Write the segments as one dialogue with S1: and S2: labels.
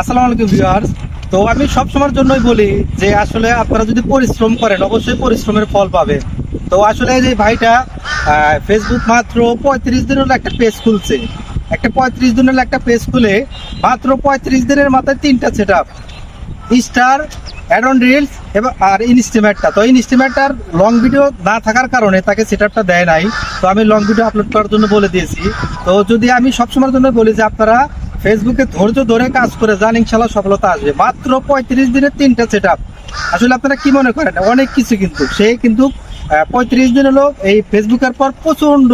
S1: আসসালামু আলাইকুম ভিউয়ার্স। তো আমি সব সময়ের জন্যই বলি যে আসলে আপনারা যদি পরিশ্রম করেন, অবশ্যই পরিশ্রমের ফল পাবে তো আসলে যে ভাইটা ফেসবুক মাত্র পঁয়ত্রিশ দিনের একটা পেজ খুলছে। একটা পঁয়ত্রিশ দিনের একটা পেজ খুলে মাত্র পঁয়ত্রিশ দিনের মাথায় তিনটা set up star add on reels এবং আর ইনস্টিমেটটা তো ইনস্টিমেটটার লং ভিডিও না থাকার কারণে তাকে সেটআপটা দেয় নাই। তো আমি লং ভিডিও আপলোড করার জন্য বলে দিয়েছি। তো যদি আমি সবসময়ের জন্য বলি যে আপনারা ফেসবুকে ধৈর্য ধরে কাজ করে যান, ইনশাল্লাহ সফলতা আসবে। মাত্র পঁয়ত্রিশ দিনের তিনটা সেট আসলে আপনারা কি মনে করেন? অনেক কিছু কিন্তু। সে কিন্তু পঁয়ত্রিশ দিন হলো এই ফেসবুকের পর প্রচণ্ড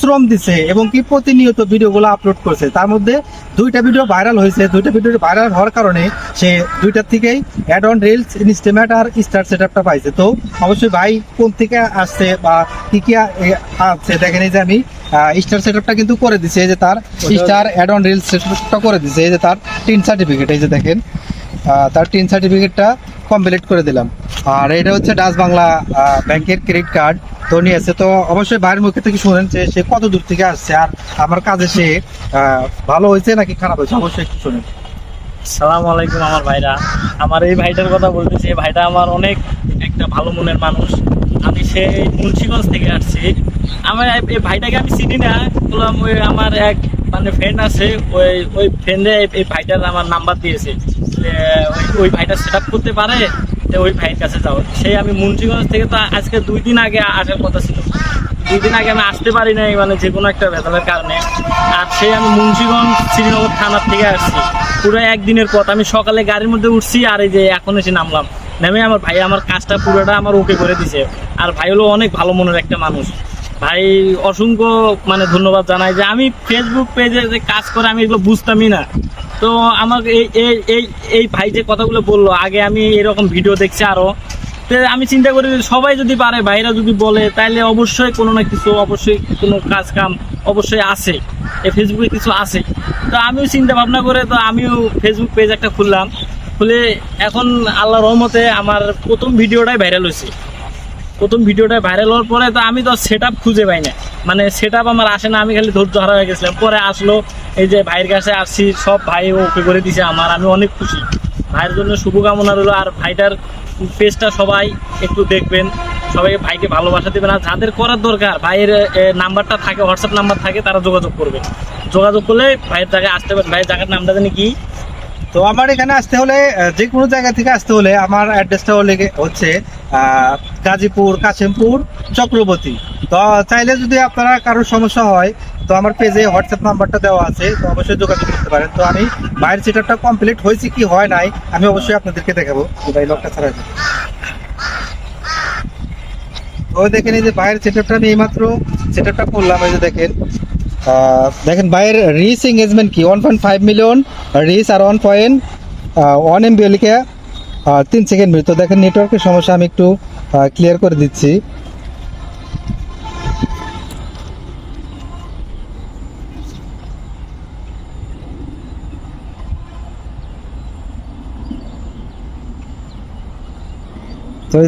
S1: শ্রম দিছে এবং কি প্রতিনিয়ত ভিডিওগুলো আপলোড করছে। তার মধ্যে দুইটা ভিডিও ভাইরাল হয়েছে। দুইটা ভিডিও ভাইরাল হওয়ার কারণে সে দুইটার থেকেই অ্যাড অন রিলস ইনস্টিমেট আর স্টার সেটআপটা পাইছে। তো অবশ্যই ভাই কোন থেকে আসছে বা কি কি আ- এ আছে? দেখেন এই যে আমি স্টার সেটআপটা কিন্তু করে দিছে এই যে তার স্টার অ্যাড অন রিলস সেটআপটা করে দিছে এই যে তার টিন সার্টিফিকেট এই যে দেখেন। তার টিন সার্টিফিকেটটা কমপ্লিট করে দিলাম। আর এটা হচ্ছে ডাচ বাংলা ব্যাংকের ক্রেডিট কার্ড তো নিয়ে আসছে তো অবশ্যই বাইরের মুখে থেকে শুনেন যে সে কত দূর থেকে আসছে আর আমার কাজে সে আহ, ভালো হয়েছে নাকি খারাপ হয়েছে? অবশ্যই একটু শুনেন।
S2: সালাম আলাইকুম আমার ভাইরা। আমার এই ভাইটার কথা বলতেছি এই ভাইটা আমার অনেক একটা ভালো মনের মানুষ। আমি সে মুন্সিগঞ্জ থেকে আসছি। আমার এই- ভাইটাকে আমি চিনি না। বললাম, ওই আমার এক মানে ফ্রেন্ড আছে, ওই ওই ফ্রেন্ডে এই ভাইটার আমার নাম্বার দিয়েছে। ওই- ভাইটা সেট আপ করতে পারে, তো ওই ভাইয়ের কাছে যাও। সেই আমি মুন্সিগঞ্জ থেকে তো আজকে দুই দিন আগে আসার কথা ছিল। দুই দিন আগে আমি আসতে পারি নাই মানে যে কোনো একটা ভেতরের কারণে। আর সেই আমি মুন্সিগঞ্জ শ্রীনগর থানার থেকে আসছি। পুরো একদিনের পথ। আমি সকালে গাড়ির মধ্যে উঠছি আর এই যে এখন এসে নামলাম। নেমে আমার ভাই, আমার কাজটা পুরোটা আমার ওকে করে দিছে। আর ভাই হলো অনেক ভালো মনের একটা মানুষ। ভাই, অসংখ্য মানে ধন্যবাদ জানাই যে আমি ফেসবুক পেজে যে কাজ করে আমি এগুলো বুঝতামই না। তো আমাকে এই এই এই ভাই যে কথাগুলো বলল, আগে আমি এরকম ভিডিও দেখছি আরও। তো আমি চিন্তা করি সবাই যদি পারে, ভাইরা যদি বলে তাহলে অবশ্যই কোনো না কিছু, অবশ্যই কোনো কাজ কাম অবশ্যই আছে। এই ফেসবুকে কিছু আছে। তো আমিও চিন্তা ভাবনা করে, তো আমিও ফেসবুক পেজ একটা খুললাম। খুলে এখন আল্লাহ রহমতে আমার প্রথম ভিডিওটাই ভাইরাল হয়েছে। প্রথম ভিডিওটা ভাইরাল হওয়ার পরে তো আমি তো সেট খুঁজে পাই না মানে সেট আমার আসে না, আমি খালি ধৈর্য হারা হয়ে গেছিলাম। পরে আসলো, এই যে ভাইয়ের কাছে আসছি, সব ভাই ওকে করে দিছে আমার, আমি অনেক খুশি। ভাইয়ের জন্য শুভকামনা রইল, আর ভাইটার পেজটা সবাই একটু দেখবেন। সবাই ভাইকে ভালোবাসা দেবেন, আর যাদের করার দরকার, ভাইয়ের নাম্বারটা থাকে হোয়াটসঅ্যাপ নাম্বার থাকে, তারা যোগাযোগ করবে। যোগাযোগ করলে ভাইয়ের জায়গায় আসতে পারেন ভাইয়ের জায়গার নামটা জানি কি?
S1: তো আমার এখানে আসতে হলে যে কোনো জায়গা থেকে আসতে হলে আমার অ্যাড্রেসটা হলে হচ্ছে গাজীপুর, কাশিমপুর, চক্রবর্তী। তো চাইলে যদি আপনারা কারোর সমস্যা হয়, তো আমার পেজে হোয়াটসঅ্যাপ নাম্বারটা দেওয়া আছে, তো অবশ্যই যোগাযোগ করতে পারেন। তো আমি বাইরের সেটআপটা কমপ্লিট হয়েছে কি হয় নাই, আমি অবশ্যই আপনাদেরকে দেখাবো ভাই লকটা ছাড়া। ওই দেখেন এই যে বাইরের সেটআপটা আমি এইমাত্র সেটআপটা করলাম, এই যে দেখেন। দেখেন বাইরের রিচ এঙ্গেজমেন্ট কি? One point five million reach আর ওয়ান পয়েন্ট ওয়ান এম লিখে তিন সেকেন্ড মিনিট তো দেখেন নেটওয়ার্কের সমস্যা আমি একটু ক্লিয়ার করে দিচ্ছি।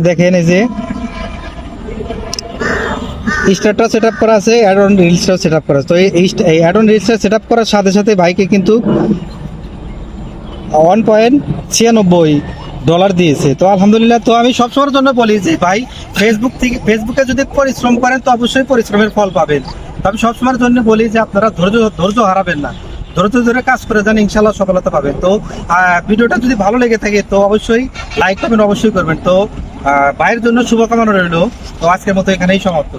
S1: দেখেন এই যে সেট আপ করা আছে অ্যাড অন রিলসটা সেট আপ করা আছে। তো এই এই অ্যাড অন রিলসটা সেট আপ করার সাথে সাথে ভাইকে কিন্তু ওয়ান পয়েন্ট ছিয়ানব্বই ডলার দিয়েছে। তো আলহামদুলিল্লাহ, তো আমি সবসময়ের জন্য বলি যে ভাই ফেসবুক থেকে ফেসবুকে যদি পরিশ্রম করেন, তো অবশ্যই পরিশ্রমের ফল পাবেন। আমি সবসময়ের জন্য বলি যে আপনারা ধৈর্য ধৈর্য হারাবেন না। ধৈর্য ধরে কাজ করে যান ইনশাল্লাহ সফলতা পাবেন। তো ভিডিওটা যদি ভালো লেগে থাকে, তো অবশ্যই লাইক করবেন অবশ্যই করবেন। তো ভাইয়ের জন্য শুভকামনা রইল। তো আজকের মতো এখানেই সমাপ্ত।